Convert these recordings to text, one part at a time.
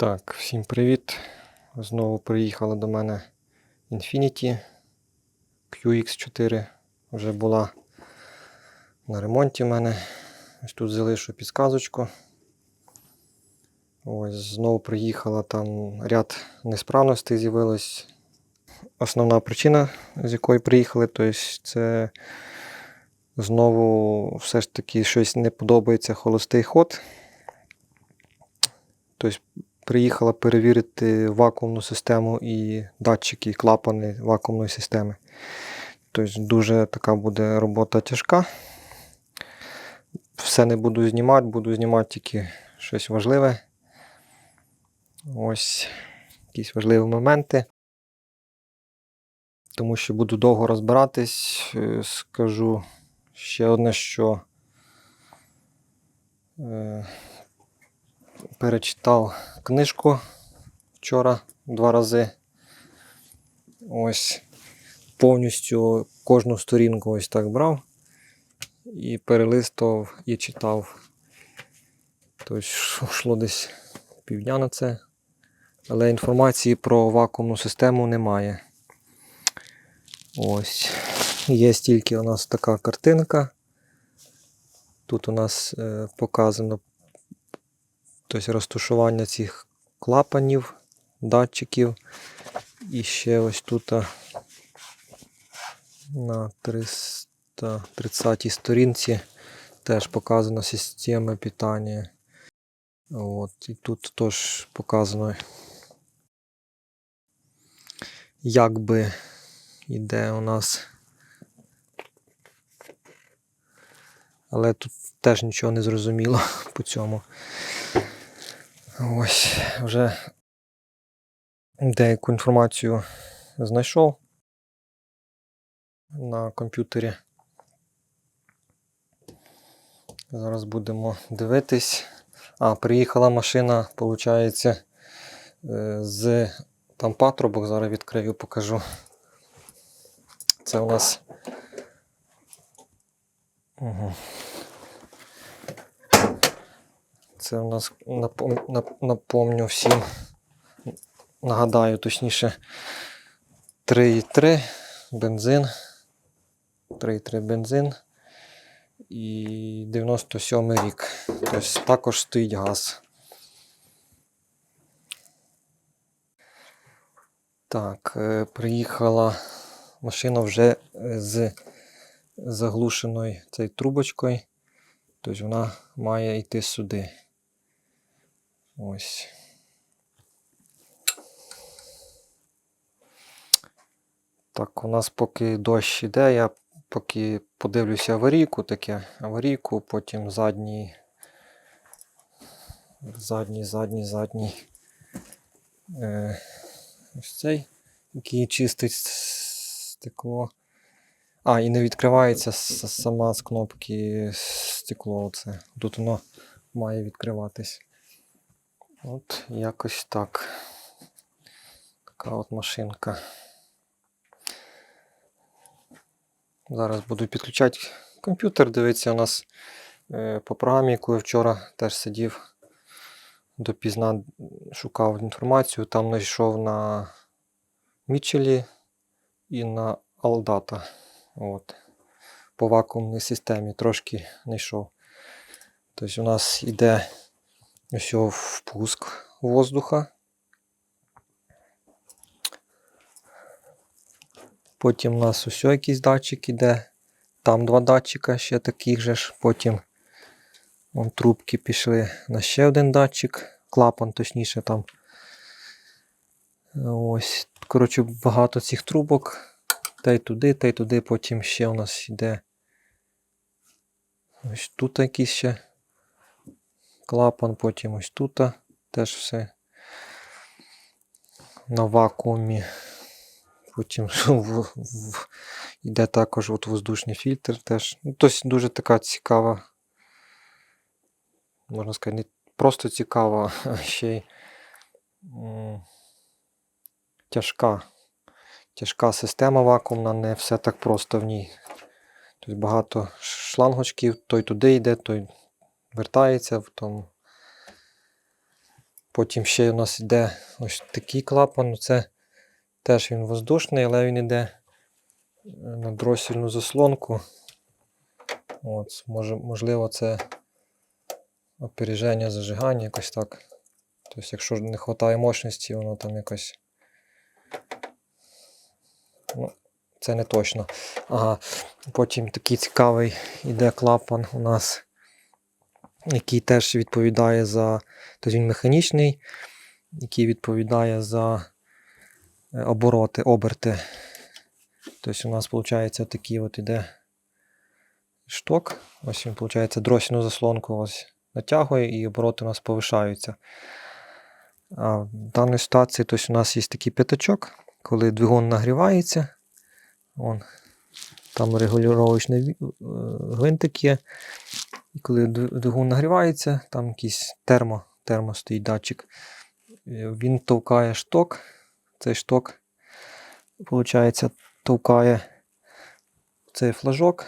Так, всім привіт. Знову приїхала до мене Infiniti QX4. Вже була на ремонті в мене. Ось тут залишу підсказочку. Ось знову приїхала там ряд несправностей з'явилось. Основна причина, з якої приїхали, тобто це знову все ж таки щось не подобається холостий ход. Тобто приїхала перевірити вакуумну систему і датчики, клапани вакуумної системи. Тобто дуже така буде робота тяжка. Все не буду знімати, буду знімати тільки щось важливе. Ось якісь важливі моменти. Тому що буду довго розбиратись, Е, скажу ще одне, що е, перечитав книжку вчора два рази. Ось повністю кожну сторінку ось так брав і перелистував і читав. Тобто йшло десь півдня на це. Але інформації про вакуумну систему немає. Ось. Є тільки у нас така картинка. Тут у нас е, показано тобто розташування цих клапанів, датчиків. І ще ось тут на 330 сторінці теж показана система питання. От, і тут теж показано, як би іде у нас. Але тут теж нічого не зрозуміло по цьому. Ось вже деяку інформацію знайшов на комп'ютері. Зараз будемо дивитись. А, приїхала машина, виходить, з там патрубок. Зараз відкрию, покажу. Це у нас. Угу. Це у нас напомню всім. Нагадаю, точніше 3,3 бензин. 3,3 бензин. І 97 рік. Тобто також стоїть газ. Так, е, приїхала машина вже е, з заглушеною цією трубочкою. Тобто вона має йти сюди. Ось. Так, у нас поки дощ іде, я поки подивлюся аварійку, таке аварійку, потім задній, задній, задній, задній. Е, ось цей, який чистить стекло. А, і не відкривається сама з кнопки стекло. Оце. Тут воно має відкриватись. От якось так. Така от машинка. Зараз буду підключати комп'ютер. Дивиться у нас е, по програмі, яку я вчора теж сидів допізна, шукав інформацію. Там знайшов на Мічелі і на Алдата. От. По вакуумній системі трошки знайшов. Тобто у нас йде ось впуск воздуха. Потім у нас ось якийсь датчик іде. Там два датчика ще таких же ж. Потім вон, трубки пішли на ще один датчик. Клапан, точніше там. Ось. Коротше, багато цих трубок. Та й туди, та й туди. Потім ще у нас йде. Ось тут якийсь ще клапан, потім ось тут теж все на вакуумі. Потім в, в, йде також от воздушний фільтр теж. Ну, тобто дуже така цікава, можна сказати, не просто цікава, а ще й м, тяжка. Тяжка система вакуумна, не все так просто в ній. Тобто багато шлангочків, той туди йде, той вертається в тому. Потім ще у нас йде ось такий клапан. Це теж він воздушний, але він йде е, на дросільну заслонку. От, може, можливо, це опереження зажигання, якось так. Тобто, якщо не вистачає мощності, воно там якось. Ну, це не точно. Ага. Потім такий цікавий іде клапан у нас, який теж відповідає за. Тобто він механічний, який відповідає за е, обороти, оберти. Тобто у нас виходить такий от іде шток. Ось він, виходить, дросільну заслонку ось натягує і обороти у нас повишаються. А в даній ситуації тобто, у нас є такий п'ятачок, коли двигун нагрівається. Вон, там регулювачний е, гвинтик є. І коли двигун нагрівається, там якийсь термо, термо стоїть датчик. Е, Він товкає шток. Цей шток, виходить, товкає цей флажок.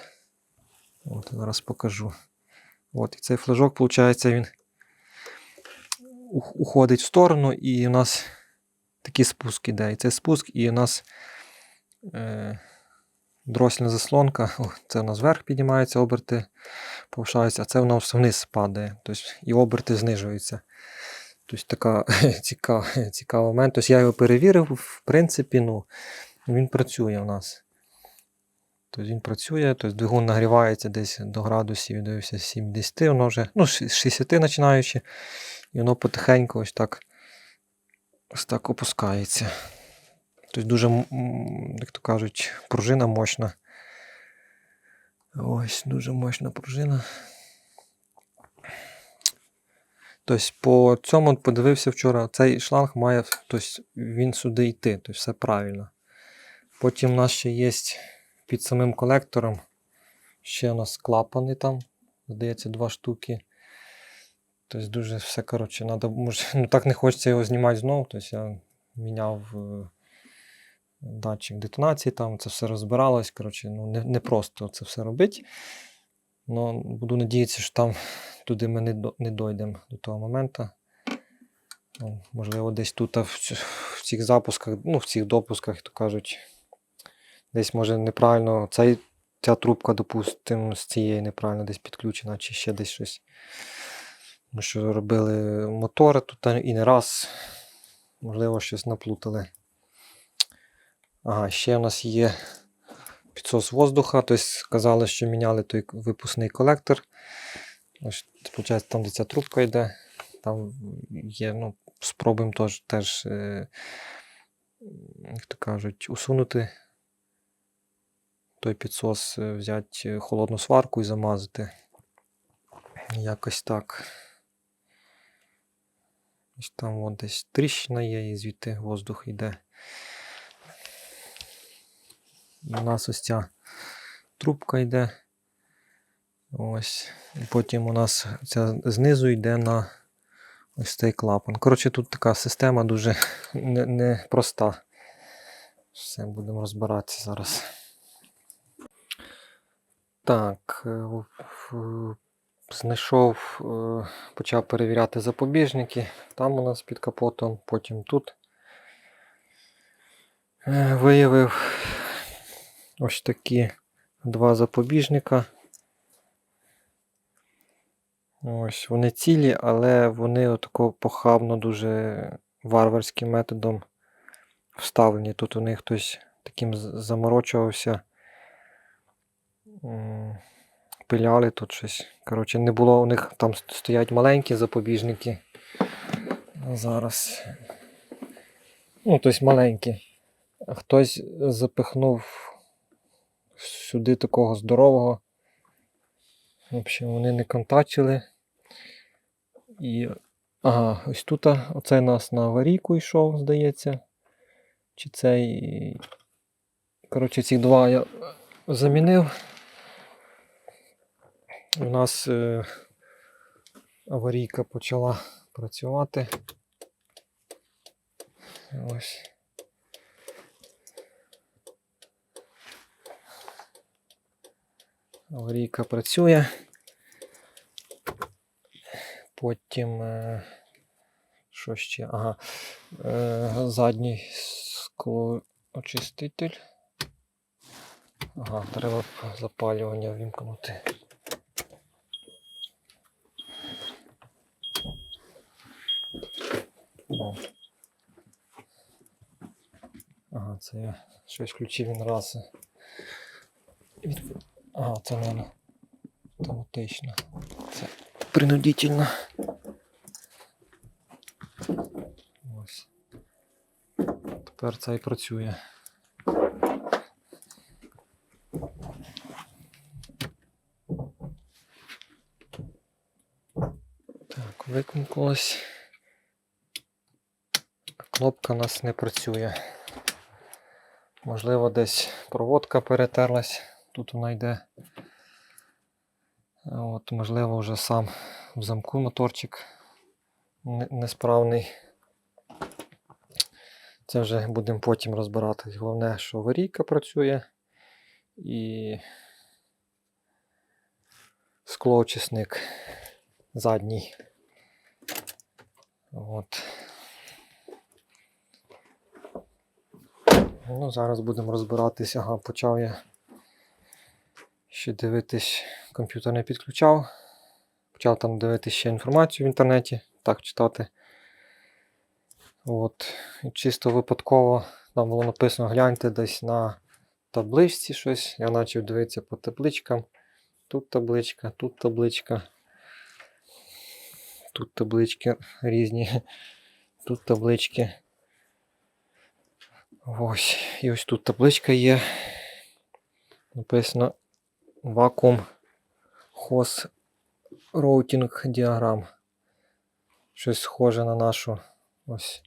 От, зараз покажу. От, і цей флажок, виходить, він уходить в сторону, і у нас такий спуск іде. І це спуск, і у нас е, дросільна заслонка. Це у нас вверх піднімається, оберти повишаються, а це у нас вниз падає. Тобто, і оберти знижуються. Тобто така цікава, цікавий момент. Тобто я його перевірив, в принципі, ну, він працює у нас. Тобто він працює, тобто двигун нагрівається десь до градусів, дивився 70, воно вже, ну, з 60 починаючи, і воно потихеньку ось так, ось так опускається. Тобто дуже, як то кажуть, пружина мощна. Ось дуже мощна пружина. Тобто по цьому подивився вчора, цей шланг має, тобто він сюди йти, тобто все правильно. Потім у нас ще є під самим колектором. Ще у нас клапани там, здається, два штуки. Тобто дуже все, коротше, надо, може, ну так не хочеться його знімати знову. Тобто я міняв е, датчик детонації, там це все розбиралось. Коротше, ну, не, не просто це все робити. Ну, буду надіятися, що там туди ми не, до- не дойдемо до того моменту. Ну, можливо, десь тут в, в цих запусках, ну, в цих допусках, то кажуть, десь може неправильно цей, ця трубка, допустимо, з цієї неправильно десь підключена, чи ще десь щось. Тому що робили мотори тут і не раз, можливо, щось наплутали. Ага, ще у нас є підсос воздуха. Тобто сказали, що міняли той випускний колектор. Ось, там, де ця трубка йде, там є, ну, спробуємо теж, теж е, як то кажуть, усунути той підсос, е, взяти холодну сварку і замазати. Якось так. Ось там от десь тріщина є, і звідти воздух йде. І у нас ось ця трубка йде. Ось. І потім у нас ця знизу йде на ось цей клапан. Коротше, тут така система дуже не- непроста. Все, будемо розбиратися зараз. Так, е, знайшов, е, почав перевіряти запобіжники. Там у нас під капотом, потім тут. Е, Виявив ось такі два запобіжника. Ось вони цілі, але вони отако похабно дуже варварським методом вставлені. Тут у них хтось таким заморочувався. Пиляли тут щось. Коротше, не було у них там стоять маленькі запобіжники. А зараз. Ну, тобто маленькі. Хтось запихнув сюди такого здорового. В общем, вони не контачили. І. Ага, ось тут оцей нас на аварійку йшов, здається. Чи цей. Коротше, ці два я замінив. У нас е, аварійка почала працювати. Ось. Аварійка працює. Потім. Е, Що ще? Ага. Е, задній склоочиститель. Ага, треба запалювання вімкнути. Ага, це я щось включив він раз. Ага, це мене автоматично. Це принудительно. Ось. Тепер це і працює. Так, викликалось. Кнопка у нас не працює. Можливо, десь проводка перетерлась. Тут вона йде. От, можливо, вже сам в замку моторчик несправний. Це вже будемо потім розбирати. Головне, що аварійка працює і склоочисник задній. От. Ну, зараз будемо розбиратися. Ага, почав я ще дивитись, комп'ютер не підключав. Почав там дивитися ще інформацію в інтернеті, так читати. От. І чисто випадково там було написано гляньте десь на табличці щось. Я почав дивитися по табличкам. Тут табличка, тут табличка. Тут таблички різні. Тут таблички. Ось. І ось тут табличка є. Написано Vacuum Hose Routing Diagram. Щось схоже на нашу. Ось.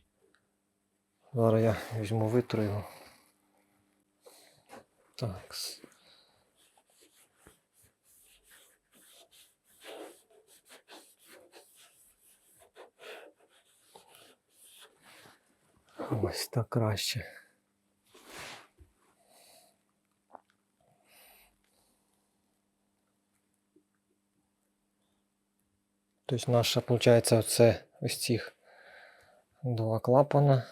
Зараз я візьму витру його. Так. Ось так краще. Тобто наша, виходить, це ось цих два клапана.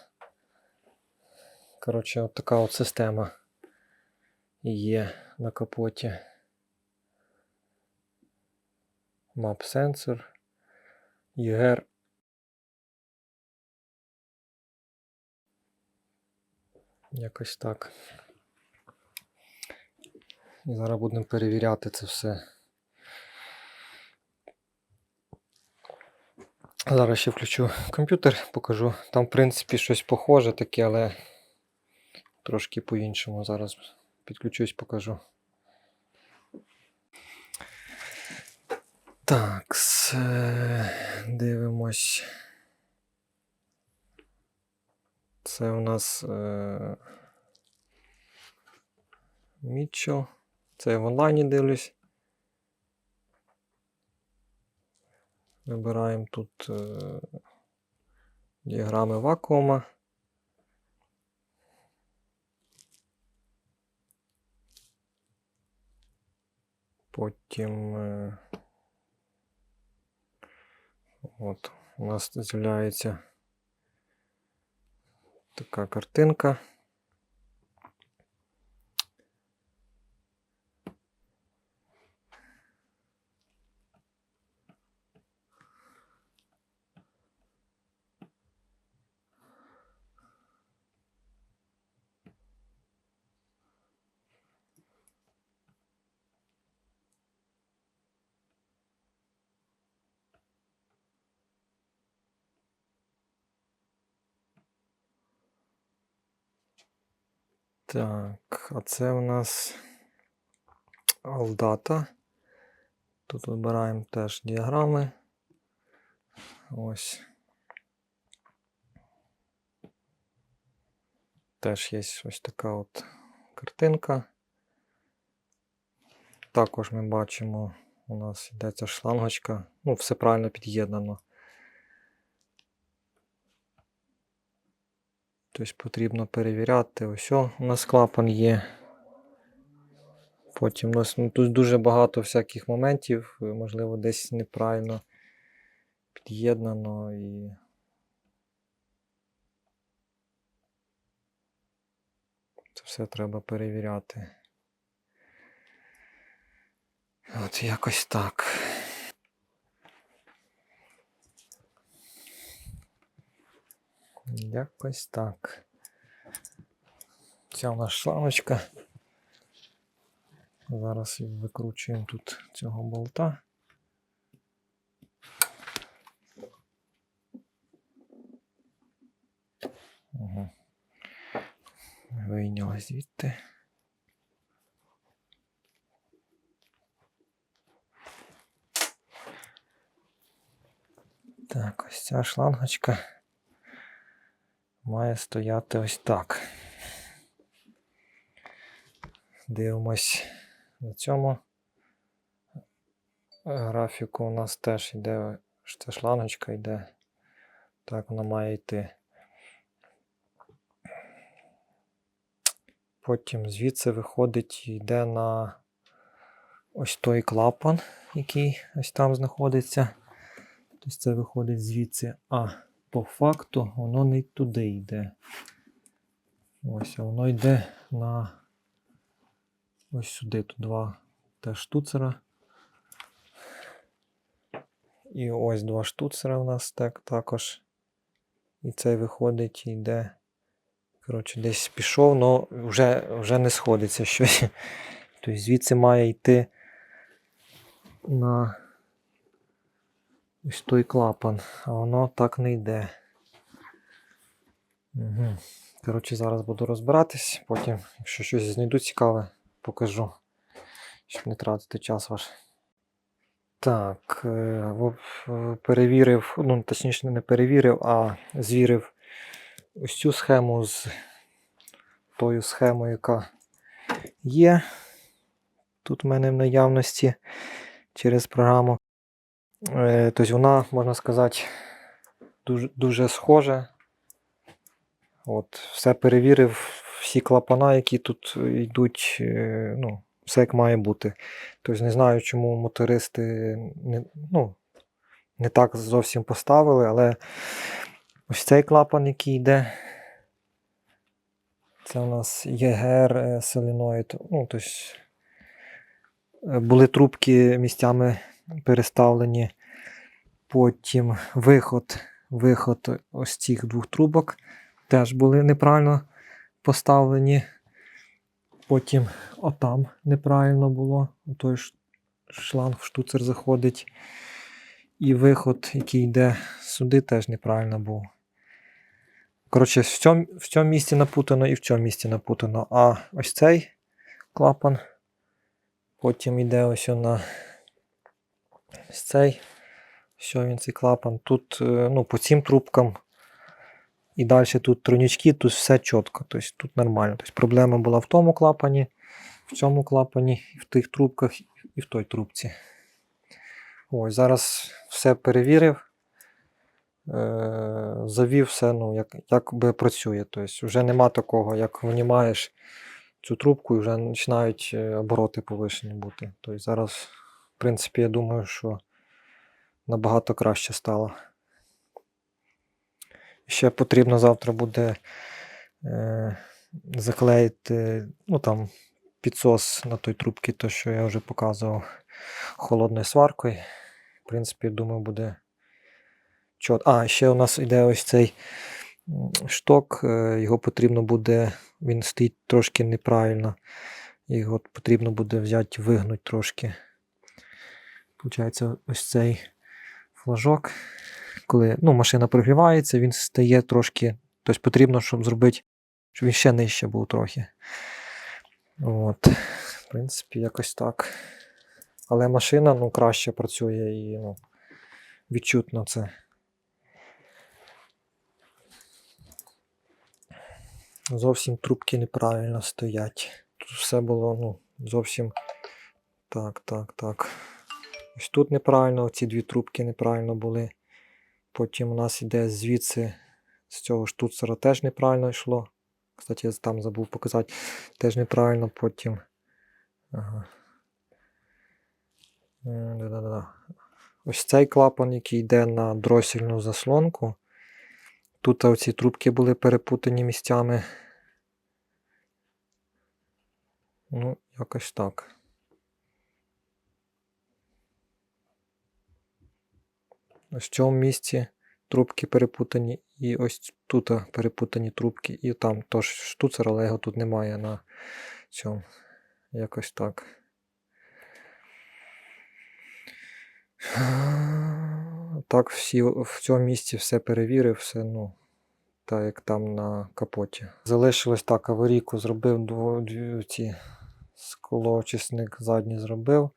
Коротше, от така от система є на капоті. Map сенсор. EGR. Якось так. І зараз будемо перевіряти це все. Зараз ще включу комп'ютер, покажу. Там, в принципі, щось похоже таке, але трошки по-іншому. Зараз підключусь, покажу. Так, е, дивимось. Це у нас е, Мітчел. Це я в онлайні дивлюсь. Вибираємо тут е, діаграми вакуума. Потім е, от, у нас з'являється така картинка. Так, а це у нас Алдата. Тут вибираємо теж діаграми. Ось. Теж є ось така от картинка. Також ми бачимо, у нас йдеться шлангочка. Ну, все правильно під'єднано. щось потрібно перевіряти. Ось о, у нас клапан є. Потім у нас ну, тут дуже багато всяких моментів, е, можливо, десь неправильно під'єднано і. Це все треба перевіряти. От якось так. Якось так. Ця у нас шланочка. Зараз викручуємо тут цього болта. Угу. Вийняли звідти. Так, ось ця шлангочка має стояти ось так. Дивимось на цьому графіку. У нас теж йде, ця шлангочка йде. Так вона має йти. Потім звідси виходить і йде на ось той клапан, який ось там знаходиться. Тобто це виходить звідси. А по факту воно не туди йде. Ось, а воно йде на ось сюди. Тут два теж штуцера. І ось два штуцера у нас так, також. І цей виходить і йде. Коротше, десь пішов, але вже, вже не сходиться щось. Тобто звідси має йти на ось той клапан, а воно так не йде. Угу. Коротше, зараз буду розбиратись, потім, якщо щось знайду цікаве, покажу, щоб не тратити час ваш. Так, е, в- перевірив, ну, точніше, не перевірив, а звірив ось цю схему з тою схемою, яка є тут в мене в наявності через програму. Тобто вона, можна сказати, дуже, дуже схожа. От, все перевірив, всі клапана, які тут йдуть, е, ну, все як має бути. Тобто не знаю, чому мотористи не, ну, не так зовсім поставили, але ось цей клапан, який йде, це у нас ЄГР е, соленоїд. Ну, тобто, були трубки місцями переставлені. Потім виход, виход ось цих двох трубок теж були неправильно поставлені. Потім отам неправильно було. Той шланг штуцер заходить. І виход, який йде сюди, теж неправильно був. Коротше, в цьому, в цьому місці напутано і в цьому місці напутано. А ось цей клапан. Потім йде ось на ось цей. Що клапан. Тут е, ну, по цим трубкам. І далі тут тронічки, тут все чітко. Тобто тут нормально. Тобто проблема була в тому клапані, в цьому клапані, в тих трубках, і в той трубці. Ось, зараз все перевірив. Е, завів все, ну, як, як би працює. Тобто вже нема такого, як винімаєш цю трубку і вже починають е, обороти повишені бути. Тобто зараз, принципі, я думаю, що набагато краще стало. Ще потрібно завтра буде е, заклеїти ну, там, підсос на той трубці, то, що я вже показував холодною сваркою. В принципі, думаю, буде чот. А, ще у нас йде ось цей шток, е, його потрібно буде, він стоїть трошки неправильно. Його потрібно буде взяти, вигнути трошки. Получається, ось цей флажок. Коли ну, машина прогрівається, він стає трошки. Тобто потрібно, щоб зробити, щоб він ще нижче був трохи. От. В принципі, якось так. Але машина ну, краще працює і ну, відчутно це. Зовсім трубки неправильно стоять. Тут все було ну, зовсім так, так, так. Ось тут неправильно, ці дві трубки неправильно були. Потім у нас іде звідси з цього штуцера теж неправильно йшло. Кстати, я там забув показати. Теж неправильно потім. Ага. Ось цей клапан, який йде на дросільну заслонку. Тут оці трубки були перепутані місцями. Ну, якось так. В цьому місці трубки перепутані, і ось тут перепутані трубки, і там теж штуцер, але його тут немає на цьому. Якось так. Так, всі, в цьому місці все перевірив, все, ну, так як там на капоті. Залишилось так, аварійку зробив дво- ці склоочисник задній зробив.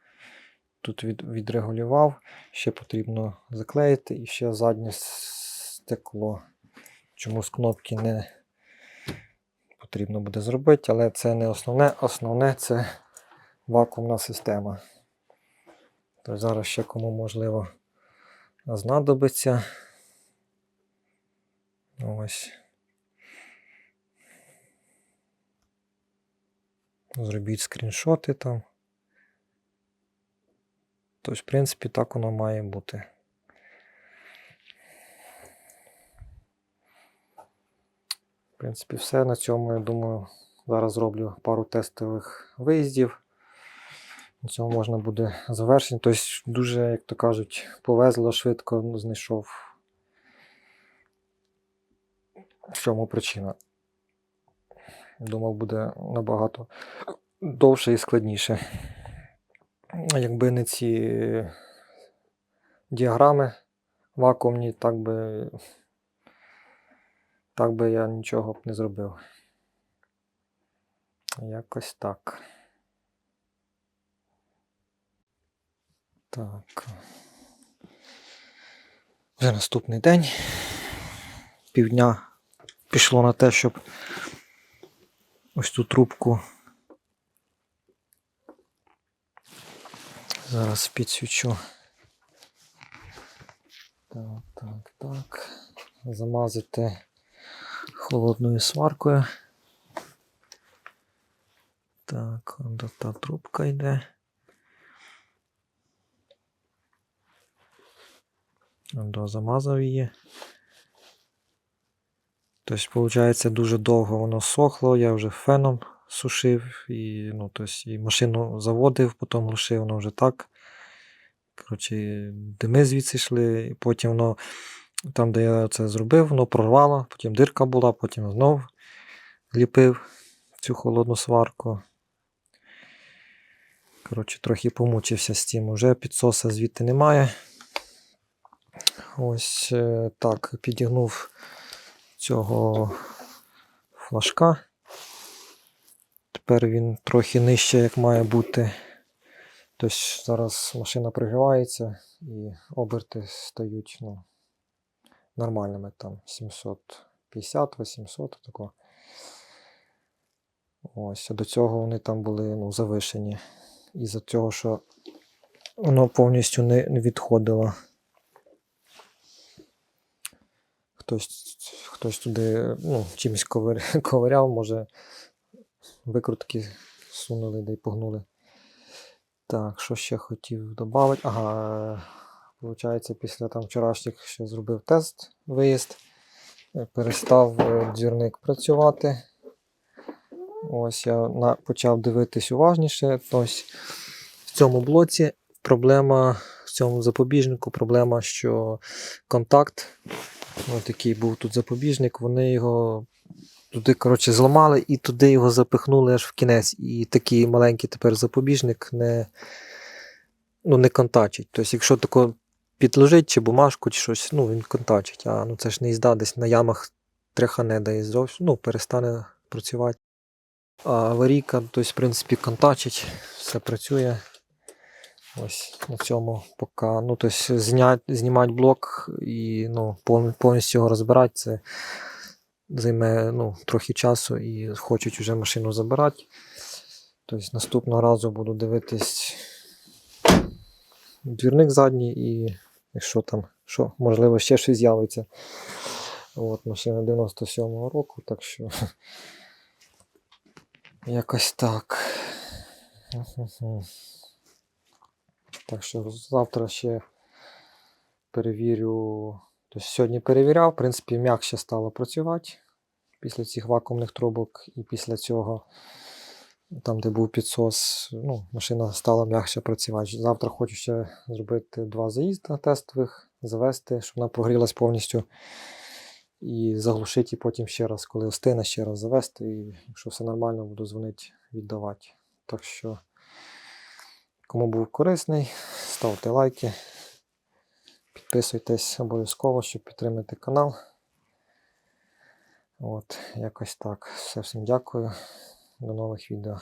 Тут від, відрегулював. Ще потрібно заклеїти і ще заднє стекло. Чомусь кнопки не потрібно буде зробити, але це не основне. Основне це вакуумна система. То зараз ще кому можливо знадобиться. Ось. Зробіть скріншоти там. Тобто, в принципі, так воно має бути. В принципі, все на цьому, я думаю, зараз зроблю пару тестових виїздів. На цьому можна буде завершити. Тобто, дуже, як то кажуть, повезло швидко ну, знайшов. В чому причина? Думав, буде набагато довше і складніше. Якби не ці діаграми вакуумні, так би, так би я нічого б не зробив. Якось так. Так. Вже наступний день. Півдня пішло на те, щоб ось ту трубку Зараз підсвічу. Так, так, так. Замазати холодною сваркою. Так, от та трубка йде. До замазав її. Тобто, виходить, дуже довго воно сохло, я вже феном сушив і, ну, тобто, і машину заводив, потім глушив, воно вже так. Коротше, дими звідси йшли, і потім воно, там, де я це зробив, воно прорвало, потім дирка була, потім знов ліпив цю холодну сварку. Коротше, трохи помучився з цим. Уже підсоса звідти немає. Ось е, так, підігнув цього флажка. Тепер він трохи нижче, як має бути. Тобто зараз машина пригрівається і оберти стають ну, нормальними, там 750-800 тако. Ось, а до цього вони там були ну, завишені. Із-за цього, що воно повністю не відходило. Хтось, хтось туди ну, чимось ковир, ковиряв, може викрутки сунули да й погнули. Так, що ще хотів додати? Ага, виходить, після там вчорашніх ще зробив тест виїзд. Перестав е, двірник працювати. Ось я на, почав дивитись уважніше. Ось в цьому блоці проблема, в цьому запобіжнику проблема, що контакт, ось такий був тут запобіжник, вони його туди коротше, зламали і туди його запихнули аж в кінець. І такий маленький тепер запобіжник не, ну, не контачить. Тобто, якщо тако підложить чи бумажку, чи щось, ну він контачить. А ну це ж не їзда десь на ямах тряхане дає зовсім, ну, перестане працювати. А аварійка, тобто, в принципі, контачить, все працює. Ось на цьому поки. Ну, тобто, знімати блок і ну, повністю його розбирати, це займе ну, трохи часу і хочуть вже машину забирати. Тобто наступного разу буду дивитись двірник задній і якщо там, що, можливо, ще щось з'явиться. От, машина 97-го року, так що якось так. Так що завтра ще перевірю. Тобто сьогодні перевіряв, в принципі, м'якше стало працювати після цих вакуумних трубок і після цього там, де був підсос, ну, машина стала м'якше працювати. Завтра хочу ще зробити два заїзди тестових, завести, щоб вона прогрілась повністю. І заглушити і потім ще раз, коли остине, ще раз завести. І якщо все нормально, буду дзвонити, віддавати. Так що, кому був корисний, ставте лайки, підписуйтесь обов'язково, щоб підтримати канал. От, якось так. Все всім дякую. До нових відео.